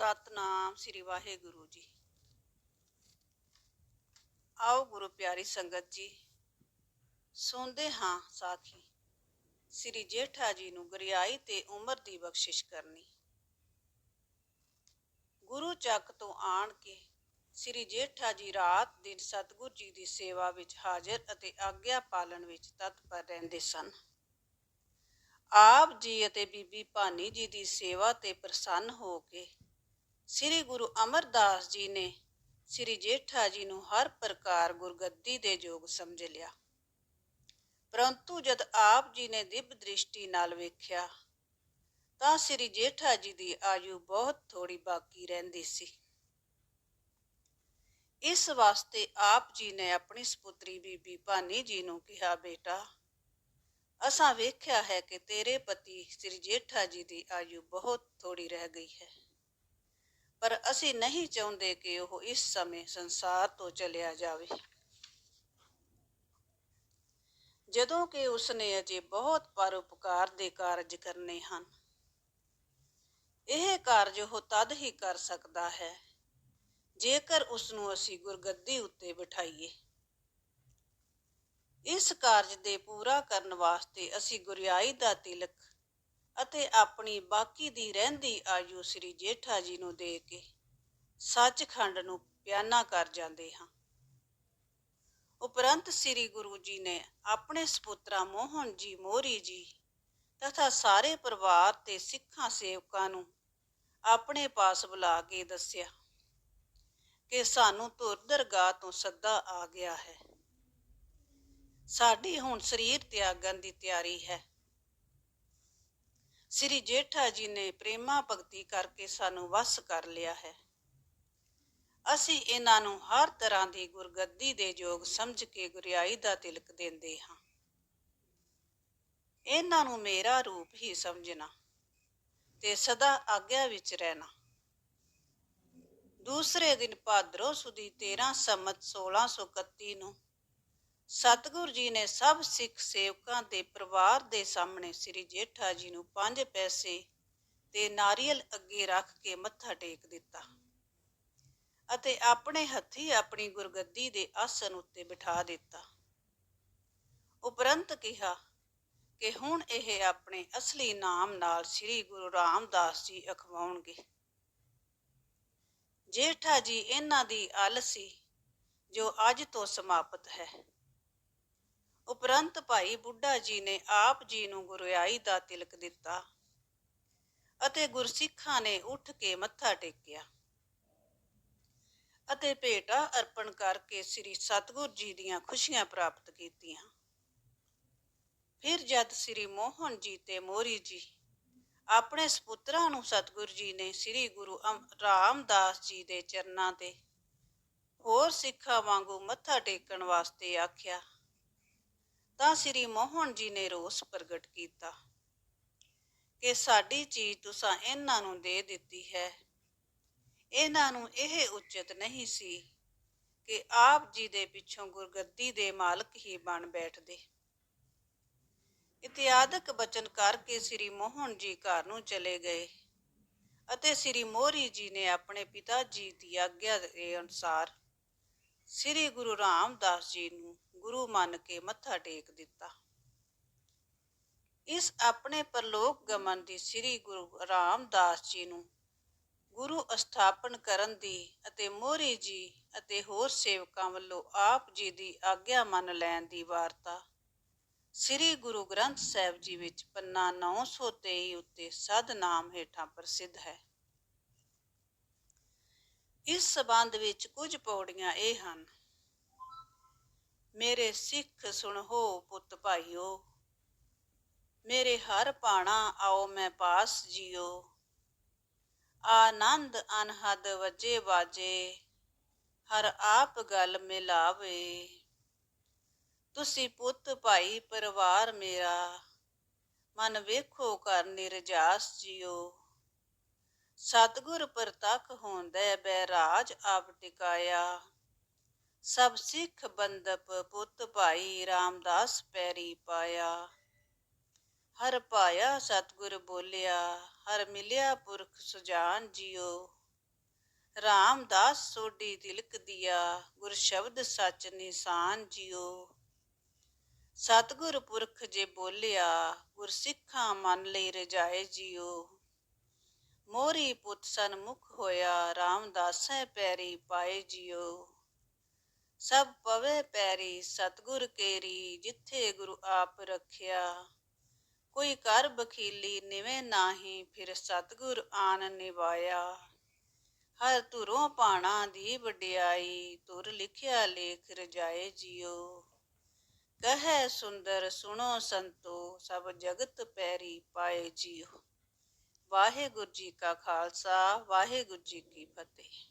ਸਤਨਾਮ ਸ੍ਰੀ ਵਾਹਿਗੁਰੂ ਜੀ। ਆਓ ਗੁਰੂ ਪਿਆਰੀ ਸੰਗਤ ਜੀ, ਸੁਣਦੇ ਹਾਂ ਸਾਖੀ ਸ੍ਰੀ ਜੇਠਾ ਜੀ ਨੂੰ ਗੁਰਿਆਈ ਤੇ ਉਮਰ ਦੀ ਬਖਸ਼ਿਸ਼ ਕਰਨੀ। ਗੁਰੂ ਚੱਕ ਤੋਂ ਆਣ ਕੇ ਸ੍ਰੀ ਜੇਠਾ ਜੀ ਰਾਤ ਦਿਨ ਸਤਿਗੁਰ ਜੀ ਦੀ ਸੇਵਾ ਵਿੱਚ ਹਾਜ਼ਰ ਅਤੇ ਆਗਿਆ ਪਾਲਣ ਵਿੱਚ ਤਤਪਰ ਰਹਿੰਦੇ ਸਨ। ਆਪ ਜੀ ਅਤੇ ਬੀਬੀ ਭਾਨੀ ਜੀ ਦੀ ਸੇਵਾ ਤੇ ਪ੍ਰਸੰਨ ਹੋ ਕੇ ਸ੍ਰੀ ਗੁਰੂ ਅਮਰਦਾਸ ਜੀ ਨੇ ਸ੍ਰੀ ਜੇਠਾ ਜੀ ਨੂੰ ਹਰ ਪ੍ਰਕਾਰ ਗੁਰਗੱਦੀ ਦੇ ਯੋਗ ਸਮਝ ਲਿਆ। ਪਰੰਤੂ ਜਦ ਆਪ ਜੀ ਨੇ ਦਿਵ ਦ੍ਰਿਸ਼ਟੀ ਨਾਲ ਵੇਖਿਆ, ਤਾਂ ਸ੍ਰੀ ਜੇਠਾ ਜੀ ਦੀ ਆਯੂ ਬਹੁਤ ਥੋੜੀ ਬਾਕੀ ਰਹਿੰਦੀ ਸੀ। ਇਸ ਵਾਸਤੇ ਆਪ ਜੀ ਨੇ ਆਪਣੀ ਸੁਪੁੱਤਰੀ ਬੀਬੀ ਭਾਨੀ ਜੀ ਨੂੰ ਕਿਹਾ, ਬੇਟਾ, ਅਸਾਂ ਵੇਖਿਆ ਹੈ ਕਿ ਤੇਰੇ ਪਤੀ ਸ੍ਰੀ ਜੇਠਾ ਜੀ ਦੀ ਆਯੂ ਬਹੁਤ ਥੋੜੀ ਰਹਿ ਗਈ ਹੈ। ਪਰ ਅਸੀਂ ਨਹੀਂ ਚਾਹੁੰਦੇ ਕਿ ਉਹ ਇਸ ਸਮੇਂ ਸੰਸਾਰ ਤੋਂ ਚਲਿਆ ਜਾਵੇ। ਜਦੋਂ ਕਿ ਉਸਨੇ ਅਜੇ ਬਹੁਤ ਪਰਉਪਕਾਰ ਦੇ ਕਾਰਜ ਕਰਨੇ ਹਨ। ਇਹ ਕਾਰਜ ਉਹ ਤਦ ਹੀ ਕਰ ਸਕਦਾ ਹੈ, ਜੇਕਰ ਉਸ ਨੂੰ ਅਸੀਂ ਗੁਰਗੱਦੀ ਉੱਤੇ ਬਿਠਾਈਏ। ਇਸ ਕਾਰਜ ਦੇ ਪੂਰਾ ਕਰਨ ਵਾਸਤੇ ਅਸੀਂ ਗੁਰਿਆਈ ਦਾ ਤਿਲਕ ਅਤੇ ਆਪਣੀ ਬਾਕੀ ਦੀ ਰਹਿੰਦੀ ਆਯੂ ਸ੍ਰੀ ਜੇਠਾ ਜੀ ਨੂੰ ਦੇ ਕੇ ਸੱਚਖੰਡ ਨੂੰ ਪਿਆਨਾ ਕਰ ਜਾਂਦੇ ਹਾਂ। ਉਪਰੰਤ ਸ੍ਰੀ ਗੁਰੂ ਜੀ ਨੇ ਆਪਣੇ ਸੁਪੁੱਤਰਾ ਮੋਹਨ ਜੀ ਮੋਰੀ ਜੀ ਤਥਾ ਸਾਰੇ ਪਰਿਵਾਰ ਤੇ ਸਿੱਖਾਂ ਸੇਵਕਾਂ ਨੂੰ ਆਪਣੇ ਪਾਸ ਬੁਲਾ ਕੇ ਦੱਸਿਆ ਕਿ ਸਾਨੂੰ ਧੁਰ ਦਰਗਾਹ ਤੋਂ ਸੱਦਾ ਆ ਗਿਆ ਹੈ। ਸਾਡੀ ਹੁਣ ਸਰੀਰ ਤਿਆਗਣ ਦੀ ਤਿਆਰੀ ਹੈ। ਸ੍ਰੀ ਜੇਠਾ ਜੀ ਨੇ ਪ੍ਰੇਮਾ ਭਗਤੀ ਕਰਕੇ ਸਾਨੂੰ ਵਸ ਕਰ ਲਿਆ ਹੈ। ਅਸੀਂ ਇਹਨਾਂ ਨੂੰ ਹਰ ਤਰ੍ਹਾਂ ਦੀ ਗੁਰਗੱਦੀ ਦੇ ਯੋਗ ਸਮਝ ਕੇ ਗੁਰਿਆਈ ਦਾ ਤਿਲਕ ਦਿੰਦੇ ਹਾਂ। ਇਹਨਾਂ ਨੂੰ ਮੇਰਾ ਰੂਪ ਹੀ ਸਮਝਣਾ ਤੇ ਸਦਾ ਆਗਿਆ ਵਿੱਚ ਰਹਿਣਾ। ਦੂਸਰੇ ਦਿਨ ਭਾਦਰੋਂ ਸੁਦੀ 13 ਸੰਮਤ 1631 ਨੂੰ ਸਤਿਗੁਰੂ ਜੀ ਨੇ ਸਭ ਸਿੱਖ ਸੇਵਕਾਂ ਦੇ ਪਰਿਵਾਰ ਦੇ ਸਾਹਮਣੇ ਸ੍ਰੀ ਜੇਠਾ ਜੀ ਨੂੰ ਪੰਜ ਪੈਸੇ ਤੇ ਨਾਰੀਅਲ ਅੱਗੇ ਰੱਖ ਕੇ ਮੱਥਾ ਟੇਕ ਦਿੱਤਾ ਅਤੇ ਆਪਣੇ ਹੱਥੀ ਆਪਣੀ ਗੁਰਗੱਦੀ ਦੇ ਆਸਨ ਉੱਤੇ ਬਿਠਾ ਦਿੱਤਾ। ਉਪਰੰਤ ਕਿਹਾ ਕਿ ਹੁਣ ਇਹ ਆਪਣੇ ਅਸਲੀ ਨਾਮ ਨਾਲ ਸ੍ਰੀ ਗੁਰੂ ਰਾਮਦਾਸ ਜੀ ਅਖਵਾਉਣਗੇ। ਜੇਠਾ ਜੀ ਇਹਨਾਂ ਦੀ ਅਲ ਸੀ ਜੋ ਅੱਜ ਤੋਂ ਸਮਾਪਤ ਹੈ। ਉਪਰੰਤ ਭਾਈ ਬੁੱਢਾ ਜੀ ਨੇ ਆਪ ਜੀ ਨੂੰ ਗੁਰਿਆਈ ਦਾ ਤਿਲਕ ਦਿੱਤਾ ਅਤੇ ਗੁਰਸਿੱਖਾਂ ਨੇ ਉੱਠ ਕੇ ਮੱਥਾ ਟੇਕਿਆ ਅਤੇ ਭੇਟਾ ਅਰਪਣ ਕਰਕੇ ਸ੍ਰੀ ਸਤਗੁਰ ਜੀ ਦੀਆਂ ਖੁਸ਼ੀਆਂ ਪ੍ਰਾਪਤ ਕੀਤੀਆਂ। ਫਿਰ ਜਦ ਸ੍ਰੀ ਮੋਹਨ ਜੀ ਤੇ ਮੋਰੀ ਜੀ ਆਪਣੇ ਸੁਪੁੱਤਰਾਂ ਨੂੰ ਸਤਗੁਰ ਜੀ ਨੇ ਸ੍ਰੀ ਗੁਰੂ ਰਾਮਦਾਸ ਜੀ ਦੇ ਚਰਨਾਂ ਤੇ ਹੋਰ ਸਿੱਖਾਂ ਵਾਂਗੂ ਮੱਥਾ ਟੇਕਣ ਵਾਸਤੇ ਆਖਿਆ ਤਾਂ ਸ੍ਰੀ ਮੋਹਨ ਜੀ ਨੇ ਰੋਸ ਪ੍ਰਗਟ ਕੀਤਾ ਕਿ ਸਾਡੀ ਚੀਜ਼ ਤੁਸੀਂ ਇਹਨਾਂ ਨੂੰ ਦੇ ਦਿੱਤੀ ਹੈ। ਇਹਨਾਂ ਨੂੰ ਇਹ ਉਚਿਤ ਨਹੀਂ ਸੀ ਕਿ ਆਪ ਜੀ ਦੇ ਪਿੱਛੋਂ ਗੁਰਗੱਦੀ ਦੇ ਮਾਲਕ ਹੀ ਬਣ ਬੈਠਦੇ। ਇਤਿਆਦਕ ਬਚਨ ਕਰਕੇ ਸ੍ਰੀ ਮੋਹਨ ਜੀ ਘਰ ਨੂੰ ਚਲੇ ਗਏ ਅਤੇ ਸ੍ਰੀ ਮੋਹਰੀ ਜੀ ਨੇ ਆਪਣੇ ਪਿਤਾ ਜੀ ਦੀ ਆਗਿਆ ਦੇ ਅਨੁਸਾਰ ਸ੍ਰੀ ਗੁਰੂ ਰਾਮਦਾਸ ਜੀ ਨੂੰ ਗੁਰੂ ਮੰਨ ਕੇ ਮੱਥਾ ਟੇਕ ਦਿੱਤਾ। ਇਸ ਆਪਣੇ ਪਰਲੋਕ ਗਮਨ ਦੀ ਸ੍ਰੀ ਗੁਰੂ ਰਾਮਦਾਸ ਜੀ ਨੂੰ ਗੁਰੂ ਅਸਥਾਪਨ ਕਰਨ ਦੀ ਅਤੇ ਮੋਹਰੀ ਜੀ ਅਤੇ ਹੋਰ ਸੇਵਕਾਂ ਵੱਲੋਂ ਆਪ ਜੀ ਦੀ ਆਗਿਆ ਮੰਨ ਲੈਣ ਦੀ ਵਾਰਤਾ ਸ੍ਰੀ ਗੁਰੂ ਗ੍ਰੰਥ ਸਾਹਿਬ ਜੀ ਵਿੱਚ ਪੰਨਾ 923 ਉੱਤੇ ਸਦ ਨਾਮ ਹੇਠਾਂ ਪ੍ਰਸਿੱਧ ਹੈ। ਇਸ ਸਬੰਧ ਵਿੱਚ ਕੁਝ ਪੌੜੀਆਂ ਇਹ ਹਨ। ਮੇਰੇ ਸਿੱਖ ਸੁਣੋ ਪੁੱਤ ਭਾਈਓ, ਮੇਰੇ ਹਰ ਪਾਣਾ ਆਓ ਮੈਂ ਪਾਸ ਜਿਓ। ਆਨੰਦ ਅਨਹਦ ਵਜੇ ਵਾਜੇ ਹਰ ਆਪ ਗੱਲ ਮਿਲਾਵੇ। ਤੁਸੀਂ ਪੁੱਤ ਭਾਈ ਪਰਿਵਾਰ ਮੇਰਾ, ਮਨ ਵੇਖੋ ਕਰ ਨਿਰਜਾਸ ਜਿਓ। ਸਤਗੁਰ ਪ੍ਰਤੱਖ ਬੈ ਰਾਜ ਆਪ ਟਿਕਾਇਆ। ਸਭ ਸਿੱਖ ਬੰਦਪ ਪੁੱਤ ਭਾਈ ਰਾਮਦਾਸ ਪੈਰੀ ਪਾਇਆ। ਹਰ ਪਾਇਆ ਸਤਗੁਰ ਬੋਲਿਆ, ਹਰ ਮਿਲਿਆ ਪੁਰਖ ਸੁਜਾਨ ਜਿਉ। ਰਾਮਦਾਸ ਸੋਢੀ ਤਿਲਕ ਦਿਆ, ਗੁਰ ਸ਼ਬਦ ਸੱਚ ਨਿਸ਼ਾਨ ਜਿਉ। ਸਤਿਗੁਰ ਪੁਰਖ ਜੇ ਬੋਲਿਆ, ਗੁਰ ਸਿੱਖਾਂ ਮਨ ਲਈ ਰਜਾਏ ਜਿਉ। ਮੋਰੀ ਪੁੱਤ ਸਨਮੁਖ ਹੋਇਆ, ਰਾਮਦਾਸੈ ਪੈਰੀ ਪਾਏ ਜਿਉ। ਸਭ ਪਵੇ ਪੈਰੀ, ਸਤਿਗੁਰ ਕੇਰੀ, ਜਿੱਥੇ ਗੁਰੂ ਆਪ ਰੱਖਿਆ। ਕੋਈ ਕਰ ਬਖੀਲੀ ਨਿਵੇਂ ਨਾਹੀ, ਫਿਰ ਸਤਿਗੁਰ ਆਨ ਨਿਵਾਇਆ। ਹਰ ਧੁਰੋਂ ਪਾਣਾ ਦੀ ਵਡਿਆਈ ਤੁਰ ਲਿਖਿਆ ਲੇਖ ਰਜਾਏ ਜਿਉ ਕਹੈ ਸੁੰਦਰ, ਸੁਣੋ ਸੰਤੋ, ਸਭ ਜਗਤ ਪੈਰੀ ਪਾਏ ਜਿਉ ਵਾਹਿਗੁਰੂ ਜੀ ਕਾ ਖਾਲਸਾ, ਵਾਹਿਗੁਰੂ ਜੀ ਕੀ ਫਤਿਹ।